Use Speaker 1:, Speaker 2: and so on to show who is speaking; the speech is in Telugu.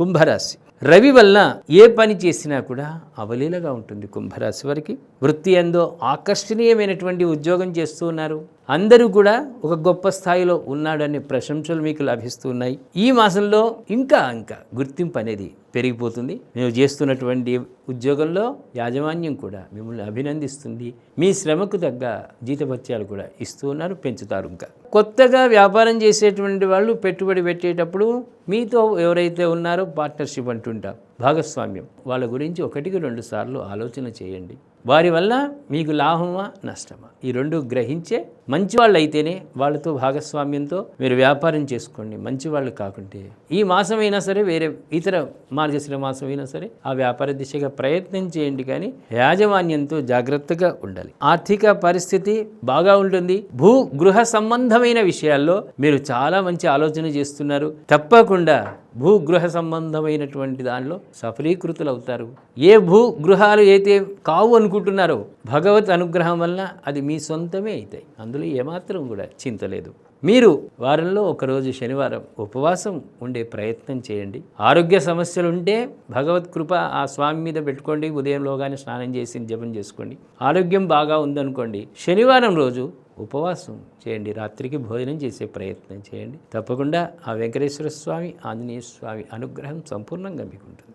Speaker 1: కుంభరాశి. రవి వల్ల ఏ పని చేసినా కూడా అవలీలగా ఉంటుంది కుంభరాశి వారికి. వృత్తి ఎందో ఆకర్షణీయమైనటువంటి ఉద్యోగం చేస్తూ ఉన్నారు. అందరూ కూడా ఒక గొప్ప స్థాయిలో ఉన్నాడనే ప్రశంసలు మీకు లభిస్తున్నాయి ఈ మాసంలో ఇంకా ఇంకా గుర్తింపు అనేది పెరిగిపోతుంది. మేము చేస్తున్నటువంటి ఉద్యోగంలో యాజమాన్యం కూడా మిమ్మల్ని అభినందిస్తుంది. మీ శ్రమకు తగ్గ జీతభత్యాలు కూడా ఇస్తూ ఉన్నారు పెంచుతారు ఇంకా. కొత్తగా వ్యాపారం చేసేటువంటి వాళ్ళు పెట్టుబడి పెట్టేటప్పుడు మీతో ఎవరైతే ఉన్నారో పార్ట్నర్షిప్ అంటుంటారు భాగస్వామ్యం. వాళ్ళ గురించి ఒకటికి రెండు సార్లు ఆలోచన చేయండి. వారి వల్ల మీకు లాభమా నష్టమా? ఈ రెండు గ్రహించే మంచి వాళ్ళు అయితేనే వాళ్ళతో భాగస్వామ్యంతో మీరు వ్యాపారం చేసుకోండి. మంచి వాళ్ళు కాకుంటే ఈ మాసమైనా సరే వేరే ఇతర మార్గశిర మాసమైనా సరే ఆ వ్యాపార దిశగా ప్రయత్నం చేయండి. కానీ యాజమాన్యంతో జాగ్రత్తగా ఉండాలి. ఆర్థిక పరిస్థితి బాగా ఉంటుంది. భూ గృహ సంబంధమైన విషయాల్లో మీరు చాలా మంచి ఆలోచన చేస్తున్నారు. తప్పకుండా భూగృహ సంబంధమైనటువంటి దానిలో సఫలీకృతులు అవుతారు. ఏ భూగృహాలు అయితే కావు అనుకుంటున్నారో భగవత్ అనుగ్రహం వలన అది మీ సొంతమే అవుతాయి అందులో ఏమాత్రం కూడా చింతలేదు మీరు వారంలో ఒకరోజు శనివారం ఉపవాసం ఉండే ప్రయత్నం చేయండి. ఆరోగ్య సమస్యలు ఉంటే భగవత్ కృప ఆ స్వామి మీద పెట్టుకోండి. ఉదయంలోగానే స్నానం చేసి జపం చేసుకోండి. ఆరోగ్యం బాగా ఉందనుకోండి. శనివారం రోజు ఉపవాసం చేయండి. రాత్రికి భోజనం చేసే ప్రయత్నం చేయండి. తప్పకుండా ఆ వెంకటేశ్వర స్వామి ఆంజనేయ స్వామి అనుగ్రహం సంపూర్ణంగా మీకు ఉంటుంది